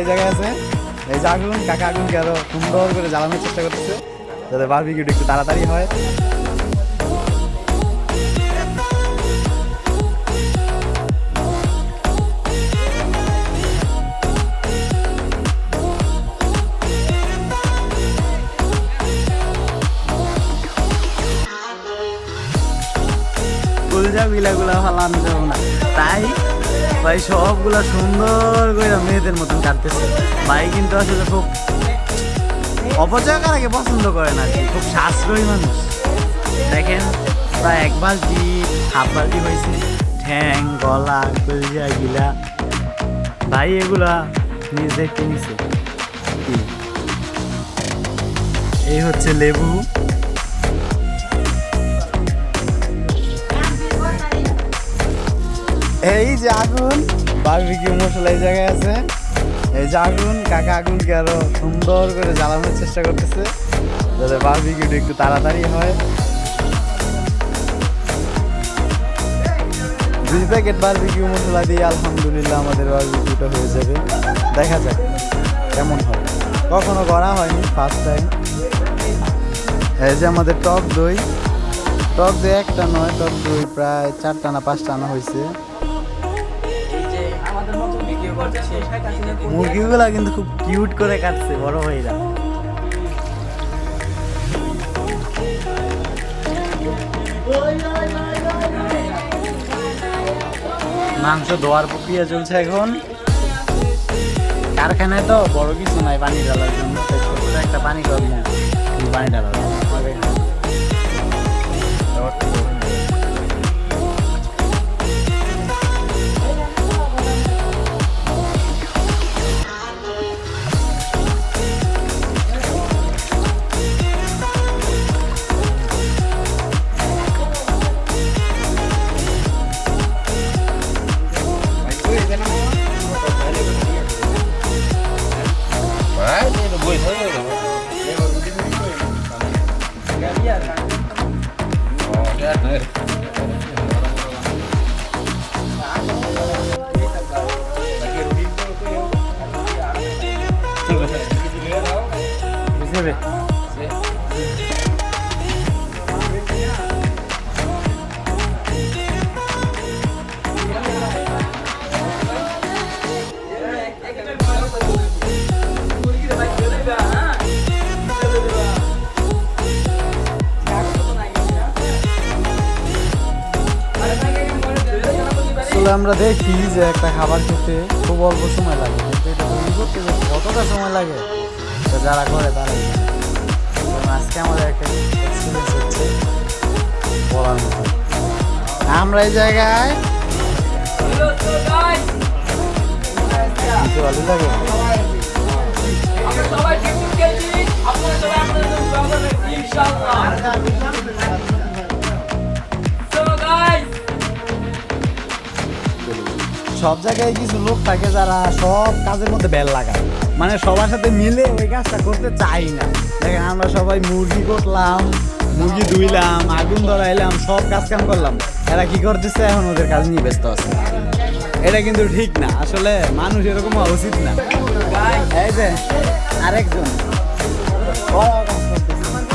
এই জায়গায় আছে। এই যে আগুন, কাকা আগুনকে আরও সুন্দর করে জ্বালানোর চেষ্টা করতেছে, যাতে বারবিকিউটা একটু তাড়াতাড়ি হয়। গুলজা বিলাগুলা ফালানো যাব না। তাই ভাই, সবগুলা সুন্দর করে মেয়েদের মতন কাটতেছে। ভাই কিন্তু আসলে খুব অপচয় করাকে পছন্দ করে না খুব সাশ্রয়ী মানুষ। দেখেন, প্রায় এক বালতি, হাফ বালতি হয়েছে। ঠ্যাং, গলা, কলজা, গিলা। ভাই, এগুলা নিজ দেখতে নিছে। এই হচ্ছে লেবু। এই যে আগুন, বারবিকিউ মশলা এই জায়গায় আছে। এই যে আগুন, কাকা আগুনকে আরও সুন্দর করে জ্বালানোর চেষ্টা করতেছে, যাতে বারবিকিউটা একটু তাড়াতাড়ি হয়। দুই প্যাকেট বারবিকিউ মশলা দিয়ে আলহামদুলিল্লাহ আমাদের বারবিকিউটা হয়ে যাবে। দেখা যাক কেমন হয়। কখনো করা হয়নি ফার্স্ট টাইম এই যে আমাদের টক দই। টক দই একটা নয়, টক দই প্রায় চারটা না পাঁচটা আনা হয়েছে। মুরগিগুলা কিন্তু খুব কিউট করে কাটছে বড় ভাইরা। মাংস ধোয়ার প্রক্রিয়া চলছে এখন। কারখানায় তো বড় কিছু নাই পানি ঢালার জন্য। একটা পানি কর্ম পানি ঢালার আসলে আমরা দেখি যে একটা খাবার খেতে খুব অল্প সময় লাগে, কিন্তু এটা তৈরি করতে কতটা সময় লাগে? তো যারা করে তারাই আজকে আমাদের একটা এক্সপিরিয়েন্স আমরা এই জায়গায় সব জায়গায় কিছু লোক থাকে যারা সব কাজের মধ্যে বেল লাগায়। মানে সবার সাথে মিলে ওই কাজটা করতে চাই না। দেখেন, আমরা সবাই মুরগি করলাম, মুরগি ধুইলাম, আগুন ধরাইলাম, সব কাজ কাম করলাম। এরা কি করতেছে? এখন ওদের কাজ নিয়ে ব্যস্ত আছে। এটা কিন্তু ঠিক না। আসলে মানুষ এরকম হওয়া উচিত না। আরেকজন।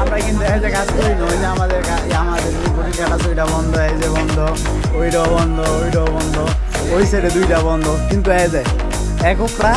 আমরা কিন্তু এই যে কাজ করি না, ওই যে আমাদের আমাদের যে আছে, ওইটা বন্ধ, এই যে বন্ধ, ওইটাও বন্ধ ওইটাও বন্ধ, ওই সাইডে দুইটা বন্ধ। কিন্তু এই যে এককরা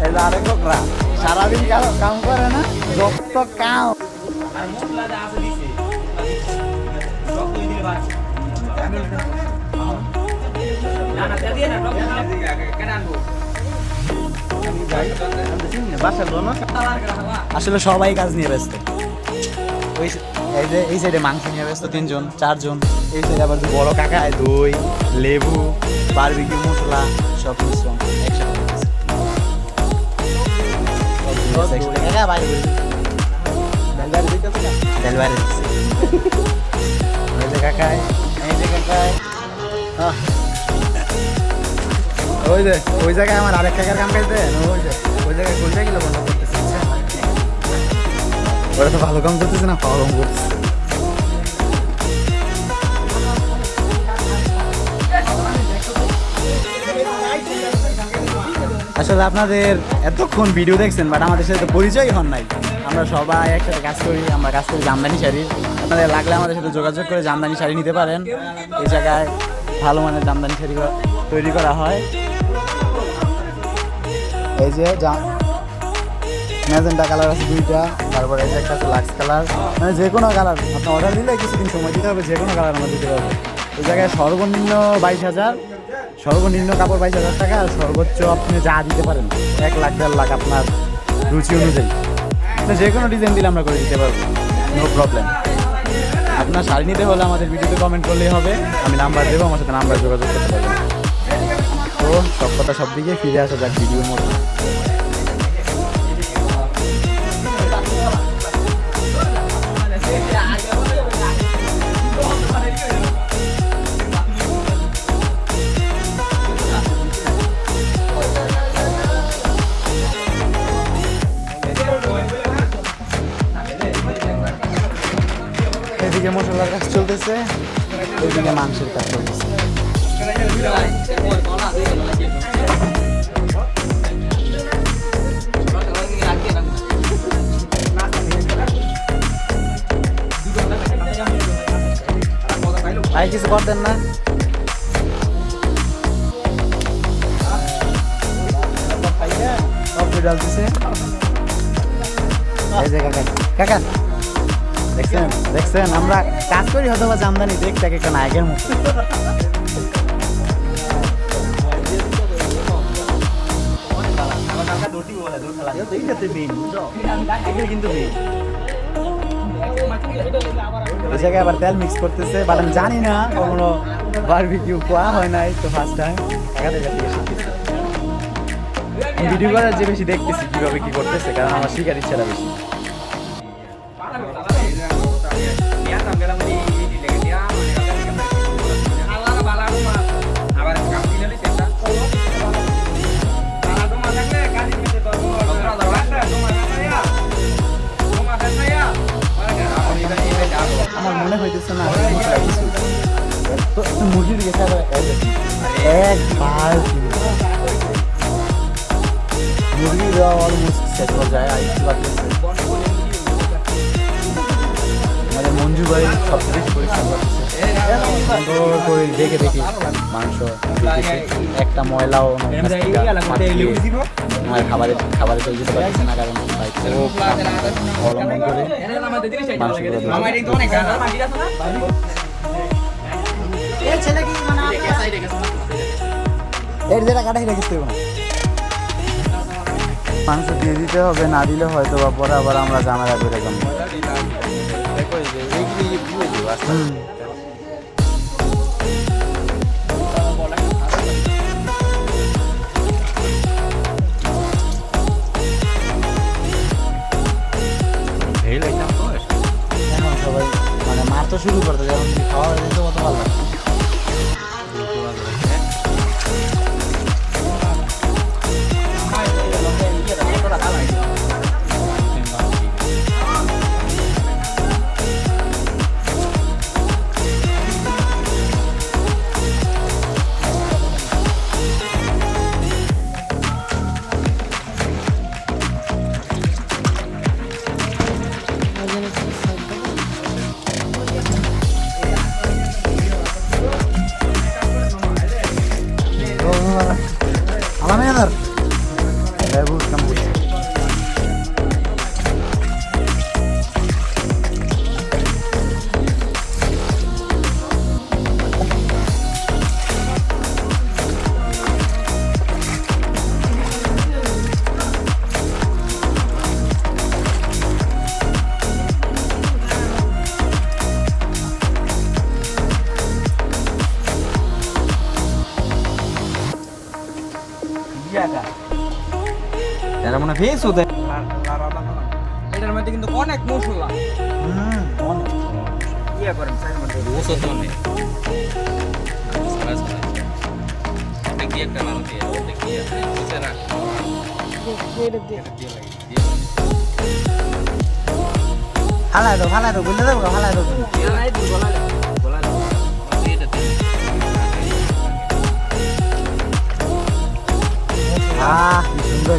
আরেককরা সারাদিন কাম- করে না যত কাম। আসলে সবাই কাজ নিয়ে ব্যস্ত। ওই এই যে, এই সাইডে মাংস নিয়ে ব্যস্ত তিনজন, চারজন। এই সাইডে আবার বড় কাকা, দই। লেবু বারবিকিউ মশলা, সব মিশ্রণ একসাথে। ওই যে ওই জায়গায় আমার আরেক কাকার কাম খাইতে ওই যে ওই জায়গায় কোন জায়গায় বন্ধ করতেছে। বুঝছেন? ওরা তো ভালো কাম করতেছে না পাওয়া কাম করতেছে। আসলে আপনাদের এতক্ষণ ভিডিও দেখছেন বাট আমাদের সাথে পরিচয় হন নাই। আমরা সবাই একসাথে কাজ করি, আমরা কাজ করি জামদানি শাড়ির। আপনাদের লাগলে আমাদের সাথে যোগাযোগ করে জামদানি শাড়ি নিতে পারেন। এই জায়গায় ভালো মানের জামদানি শাড়ি তৈরি করা হয়। এই যে ম্যাজেন্টা কালার আছে দুইটা, তারপরে এই যে একটা আছে লাক্স কালার। মানে যে কোনো কালার আপনি অর্ডার দিলে কিছুদিন সময় দিতে হবে, যে কোনো কালার আমরা দিতে হবে। এই জায়গায় সর্বনিম্ন বাইশ হাজার। সর্বনিম্ন কাপড় বাইশ হাজার টাকা, আর সর্বোচ্চ আপনি যা দিতে পারেন, এক লাখ, দেড় লাখ আপনার রুচি অনুযায়ী। আপনি যে কোনো ডিজাইন দিলে আমরা করে দিতে পারব নো প্রবলেম আপনার শাড়ি নিতে হলে আমাদের ভিডিওতে কমেন্ট করলেই হবে, আমি নাম্বার দেবো, আমার সাথে নাম্বার যোগাযোগ করতে পারবেন। তো সব কথা সব দিকে ফিরে আসা যাক ভিডিওর মধ্যে। এদিকে মশলার কাজ চলতেছে ওইদিকে মাংসের কাজ চলতেছে। ভাই কিছু করতেন না? ডালতেছে কাকা কাকা। দেখছেন? দেখছেন? আমরা কাজ করি হয়তো বা জামদানি দেখতে এক একটা নায়কের মতো। এই জায়গায় আবার তেল মিক্স করতেছে বাট আমি জানি না, কখনো বারবিকিউ কোয়া হয় নাই, তো ফার্স্ট টাইম কাছে শিখতেছি ভিডিও করার যে বেশি দেখতেছি কীভাবে কি করতেছে, কারণ আমার শিকার ইচ্ছাটা বেশি। মনে হইতেছে না একবার। হয়ে যায় আমাদের মঞ্জু ভাই সবচেয়ে বেশি পরিশ্রম সুন্দর করে দেখে দেখি মাংস একটা ময়লাও আমার খাবারে চলে যেতে না কারণ অবলম্বন করে এর যেটা কাটাই রেখে মাংস দিয়ে দিতে হবে না দিলে হয়তো বা পরে আবার আমরা ঝামেলা করে যাব শুরু করতে যেমন খাওয়া মনে হতে এটার মধ্যে কিন্তু অনেক মশলা। হুম অনেক। ইয়ে করেন সাইড মধ্যে ওষুধ মানে হালাই দাও হালাই দাও বুঝলে দেবো হালাই দাও তুমি। আহ কি সুন্দর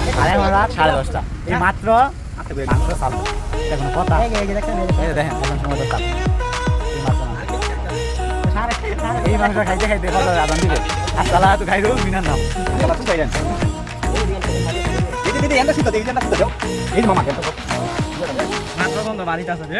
হয়েছে সন্ধ্যা দুটো সাড়ে দশটা এই মাত্র মাংস চাল দেখুন কথা দেখেন এখন সময় চাল এই মাত্র মাংস। এই মাংস খাইতে খাইতে কত আদান দিবে আর সালা তো খাই দেবো মিনার নাম মাত্র বন্ধ বাড়িতে আছে রে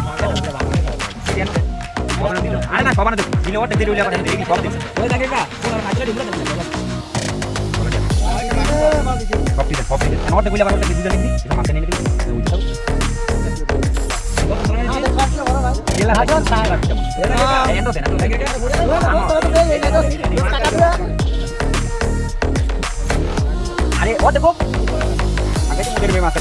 হয়ে আরে না সবার দেখো দিলে ওটা দিলে আবার দেখি সব দিছে ওই দেখে কা কোন মাছটা দিলে ওটা দিলে ওটা দিলে নিয়ে নিবি আরে ও দেখো আগে মাছ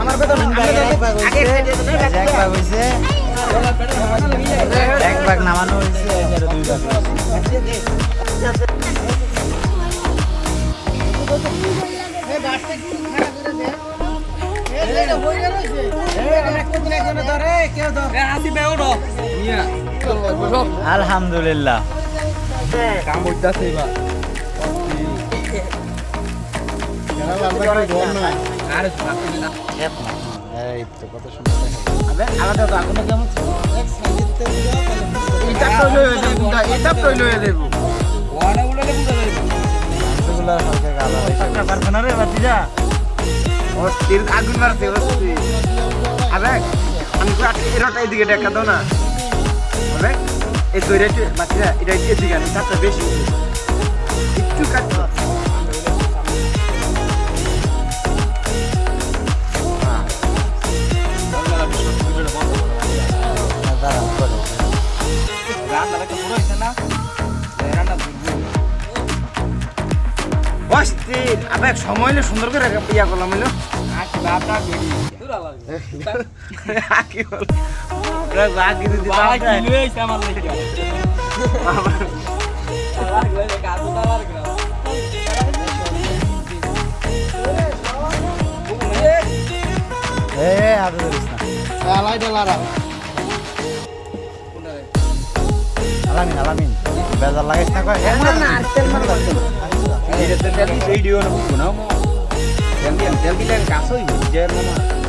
আমার বেতন এক ভাগ হয়েছে এক ভাগ নামানো হয়েছে দুই ভাগ আলহামদুলিল্লাহ কাম এবার এই তো কত সুন্দর আলাদা তো এখনও কেমন বাতিজা আগুন মারছে অস্থির আবে, আমি তো এরটা এদিকে দেখা দাও না। আবে, এই দইটা একটু এটা এদিকে আমি চাপটা বেশি। একটু কাটছো অস্থির আবে সময় হলে সুন্দর করে ইয়া করলাম হইল এ আদু ধরিস না আলামিন আলামিন বেজার লাগাইস না কয় না তেল মার ভিডিও না বুঝব না। তেল দিয়ে তেল দিলে কাজ হইব যে মামা